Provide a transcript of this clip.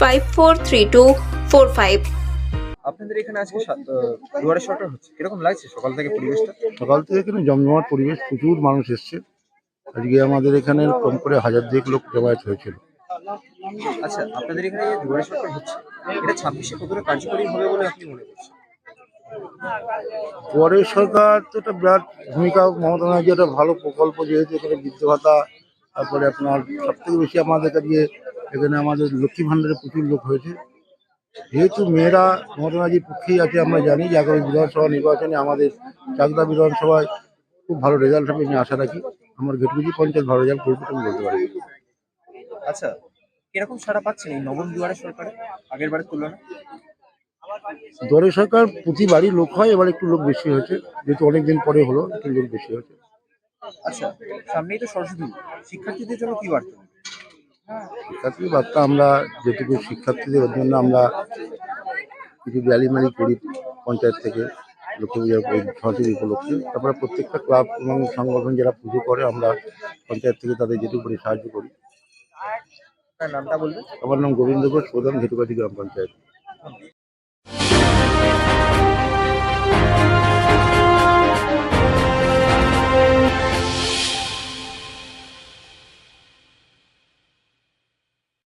five four three two four five আপনাদের এখানে আজকে দুয়ারে সরকার হচ্ছে। কীরকম লাগছে সকাল থেকে পরিবেশটা? সকাল থেকে এখানে জমজমাট পরিবেশ প্রচুর মানুষ এসছে। আজকে আমাদের এখানে কম করে হাজার দুয়েক লোক জমায়েত হয়েছিল। আচ্ছা আপনাদের এখানে যে দুয়ারে সরকার হচ্ছে এটা ছাব্বিশে কতটা কার্যকরী হবে বলে আপনি মনে করছেন? পরের সরকার তো একটা বিরাট ভূমিকা মমতা ব্যানার্জি একটা ভালো প্রকল্প যেহেতু এখানে বৃদ্ধ ভাতা তারপরে আপনার সব থেকে বেশি আমাদের কাছে এখানে আমাদের লক্ষ্মী ভাণ্ডারে প্রচুর লোক হয়েছে। যেহেতু মেয়েরা মমতা ব্যানার্জির পক্ষেই আছে আমরা জানি যে আগামী বিধানসভা নির্বাচনে আমাদের চাকদা বিধানসভায় খুব ভালো রেজাল্ট হবে আমি আশা রাখি। আমার ঘেটুকুচি পঞ্চায়েত ভালো রেজাল্ট করবে আমি বলতে পারি। আচ্ছা কীরকম সারা পাচ্ছেন এই নবম দুয়ারে সরকারে আগের বারের তুলনায়? দরে সরকার প্রতিবারই লোক হয় এবার একটু লোক বেশি হয়েছে। যেহেতু অনেকদিন পরে হলো একটু লোক বেশি হয়েছে। আচ্ছা সামনেই তো সরস্বতী শিক্ষার্থীদের জন্য কি বার্তা? শিক্ষার্থী বার্তা আমরা যেটুকু শিক্ষার্থীদের জন্য আমরা কিছু র্যালি ম্যালি করি পঞ্চায়েত থেকে লক্ষ্মী পূজার সরস্বতী উপলক্ষে। তারপরে প্রত্যেকটা ক্লাব এবং সংগঠন যারা পুজো করে আমরা পঞ্চায়েত থেকে তাদের যেটুকু করে সাহায্য করি। আপনার নামটা বলবেন? আমার নাম গোবিন্দ ঘোষ প্রধান ঘেটুকাটি গ্রাম পঞ্চায়েত।